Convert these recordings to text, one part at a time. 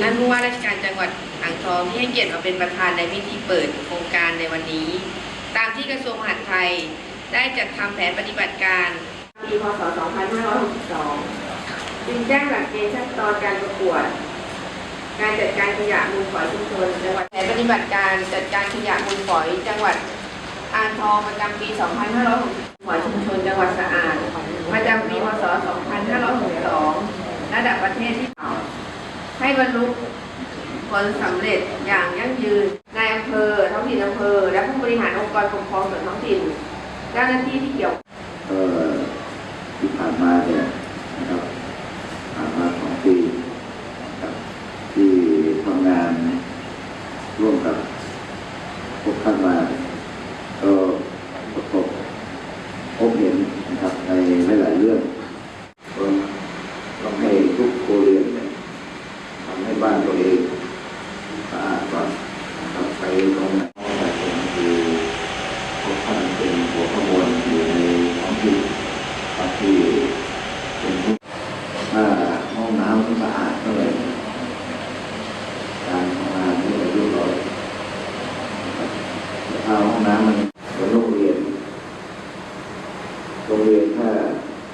ท่านผู้ว่าราชการจังหวัดอ่างทองที่ให้เกียรติมาเป็นประธานในพิธีเปิดโครงการในวันนี้ ตามที่กระทรวงมหาดไทยได้จัดทำแผนปฏิบัติการปีพศ 2562 จึงแจ้งหลักเกณฑ์ขั้นตอนการประกวด การจัดการขยะมูลฝอยชุมชนจังหวัดแผนปฏิบัติการจัดการขยะมูลฝอยจังหวัดอ่างทองประจำปี 2560ฝอยชุมชนจังหวัดสะอาดประจำปีพศ 2562 ระดับประเทศที่เก่าให้ บรรลุผลสำเร็จอย่างยั่งยืนในอำเภอท้องถิ่นอำเภอ และผู้บริหารองค์กรปกครองส่วนท้องถิ่นเจ้าหน้าที่ที่เกี่ยวเอ่อที่ผ่านมาเนี่ยนะครับผ่านมาสองปีนะครับที่ทำงานร่วมกับพวกท่านมาก็ประสบพบเห็นนะครับในหลายๆเรื่องก็ต้องให้ทุกโครัวเรือนเนี่ยทำให้บ้านตัวเองสะอาดก่อนนะครับไปตรงไหนแต่ผมคือพวกท่านเป็นหัวขบวนอยู่ในท้องถิ่น บางทีเป็นผู้ถ้าห้องน้ำไม่สะอาดเท่าไหร่การทำงานไม่ได้เรียบร้อยนะครับแต่ถ้าห้องน้ำมันเหมือนโรงเรียน โรงเรียนถ้า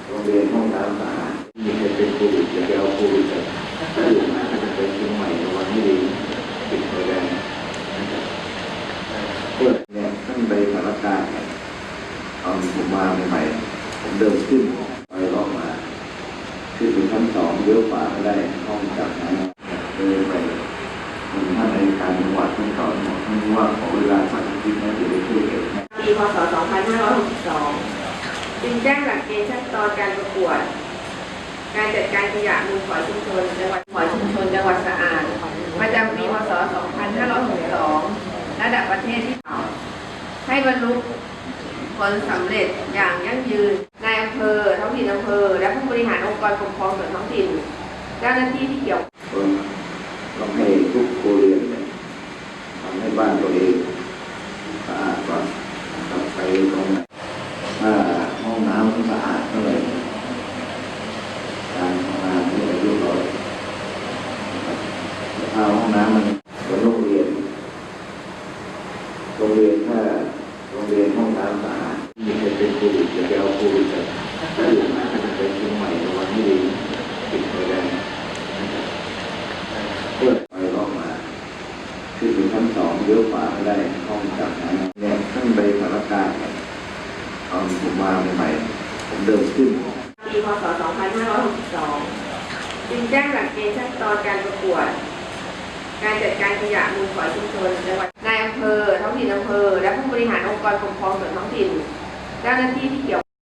โรงเรียนห้องน้ำสะอาดมีใครเป็นโควิดจะไปเอาโควิดจากที่อื่นมาถ้าจะไปเชียงใหม่ระวังให้ดีปิดไฟแดงนะครับเพื่อเนี่ยท่านไปสารการเนี่ยตอนผมมาใหม่ๆผมเดินขึ้นไปรอบมา ขึ้นถึงชั้นสองเลี้ยวขวาไม่ได้ห้องจากนั้นเดินไปคุณท่านในการจังหวัดท่านก่อนบอกท่านว่าขอ ปีพศ 2562 จึงแจ้งหลักเกณฑ์ขั้นตอนการประกวด การจัดการขยะมูลฝอยชุมชนจังหวัดฝอยชุมชนจังหวัดสะอาดประจำปีพศ 2562 ระดับประเทศที่เก่าให้บรรลุผลสำเร็จอย่างยั่งยืนนายอำเภอท้องถิ่นอำเภอ และผู้บริหารองค์กรปกครองส่วนท้องถิ่นเจ้าหน้าที่ที่เกี่ยว ก็ต้องให้ทุกโครัวเรือนเนี่ยทำให้บ้านตัวเองสะอาดก่อนนะครับไปตรงไหนถ้าห้องน้ำไม่สะอาดเท่าไหร่การทำงานไม่ได้เรียบร้อยนะครับแต่ถ้าห้อง น้ำมันเหมือนโรงเรียน โรงเรียนถ้าโรงเรียนห้องน้ำสะอาดมีใครเป็นโควิดจะไปเอาโควิดจากที่อื่นมาถ้าจะไปเชียงใหม่ระวังให้ดีปิดไฟแดงนะครับเพื่อไปรอบมาขึ้นถึงชั้นสองเลี้ยวขวาไม่ได้ห้องจากนั้นเนี่ยท่านไปสารกลารเนี่ยตอนผมมาใหม่ๆผมเดินขึ้นปีพศ 2562 จึงแจ้งหลักเกณฑ์ขั้นตอนการประกวด การจัดการขยะมูลฝอยชุมชนจังหวัดนายอำเภอท้องถิ่นอำเภอ และผู้บริหารองค์กรปกครองส่วนท้องถิ่นเจ้าหน้าที่ที่เกี่ยว